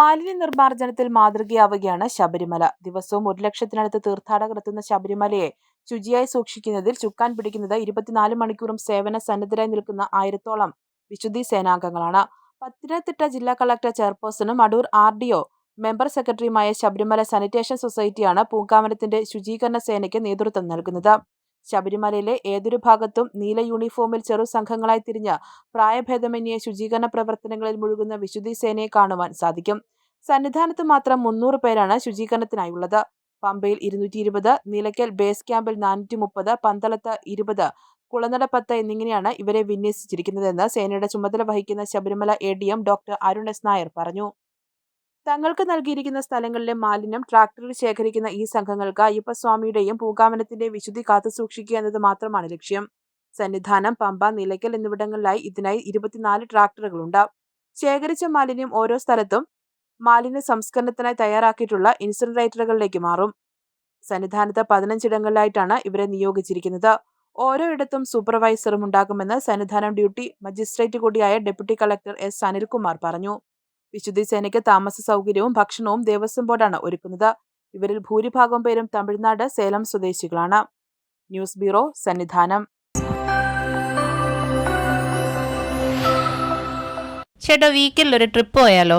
മാലിന്യ നിർമ്മാർജനത്തിൽ മാതൃകയാവുകയാണ് ശബരിമല. ദിവസവും ഒരു ലക്ഷത്തിനടുത്ത് തീർത്ഥാടകർ എത്തുന്ന ശബരിമലയെ ശുചിയായി സൂക്ഷിക്കുന്നതിൽ ചുക്കാൻ പിടിക്കുന്നത് ഇരുപത്തിനാല് മണിക്കൂറും സേവന സന്നദ്ധരായി നിൽക്കുന്ന ആയിരത്തോളം വിശുദ്ധി സേനാംഗങ്ങളാണ്. പത്തനംതിട്ട ജില്ലാ collector ചെയർപേഴ്സണും Adoor R D O member സെക്രട്ടറിയുമായ ശബരിമല സാനിറ്റേഷൻ സൊസൈറ്റിയാണ് പൂങ്കാമരത്തിന്റെ ശുചീകരണ സേനയ്ക്ക് നേതൃത്വം നൽകുന്നത്. ശബരിമലയിലെ ഏതൊരു ഭാഗത്തും നീല യൂണിഫോമിൽ ചെറു സംഘങ്ങളായി തിരിഞ്ഞ് പ്രായഭേദമന്യേ ശുചീകരണ പ്രവർത്തനങ്ങളിൽ മുഴുകുന്ന വിശുദ്ധി സേനയെ കാണുവാൻ സാധിക്കും. സന്നിധാനത്ത് മാത്രം മുന്നൂറ് പേരാണ് ശുചീകരണത്തിനായുള്ളത്. പമ്പയിൽ ഇരുന്നൂറ്റി ഇരുപത് നിലയ്ക്കൽ ബേസ് ക്യാമ്പിൽ നാനൂറ്റി മുപ്പത് പന്തളത്ത് ഇരുപത് കുളനട പത്ത് എന്നിങ്ങനെയാണ് ഇവരെ വിന്യസിച്ചിരിക്കുന്നതെന്ന് സേനയുടെ ചുമതല വഹിക്കുന്ന Sabarimala A D M doctor Arun S Nair പറഞ്ഞു. തങ്ങൾക്ക് നൽകിയിരിക്കുന്ന സ്ഥലങ്ങളിലെ മാലിന്യം ട്രാക്ടറിൽ ശേഖരിക്കുന്ന ഈ സംഘങ്ങൾക്ക് അയ്യപ്പസ്വാമിയുടെയും പൂങ്കാവനത്തിന്റെയും വിശുദ്ധി കാത്തുസൂക്ഷിക്കുക എന്നത് മാത്രമാണ് ലക്ഷ്യം. സന്നിധാനം പമ്പ നിലയ്ക്കൽ എന്നിവിടങ്ങളിലായി ഇതിനായി ഇരുപത്തിനാല് ട്രാക്ടറുകളുണ്ട്. ശേഖരിച്ച മാലിന്യം ഓരോ സ്ഥലത്തും മാലിന്യ സംസ്കരണത്തിനായി തയ്യാറാക്കിയിട്ടുള്ള ഇൻസിനറേറ്ററുകളിലേക്ക് മാറും. സന്നിധാനത്ത് പതിനഞ്ചിടങ്ങളിലായിട്ടാണ് ഇവരെ നിയോഗിച്ചിരിക്കുന്നത്. ഓരോ ഇടത്തും സൂപ്പർവൈസറും ഉണ്ടാകുമെന്ന് സന്നിധാനം ഡ്യൂട്ടി മജിസ്ട്രേറ്റ് കൂടിയായ ഡെപ്യൂട്ടി കളക്ടർ എസ് അനിൽകുമാർ പറഞ്ഞു. വിശുദ്ധി സേനയ്ക്ക് താമസ സൗകര്യവും ഭക്ഷണവും ദേവസ്വം ബോർഡാണ് ഒരുക്കുന്നത്. ഇവരിൽ ഭൂരിഭാഗം പേരും തമിഴ്നാട് സേലം സ്വദേശികളാണ്. News bureau Sannidhanam. ചേട്ടാ വീക്കെൻഡിൽ ഒരു ട്രിപ്പ് പോയാലോ?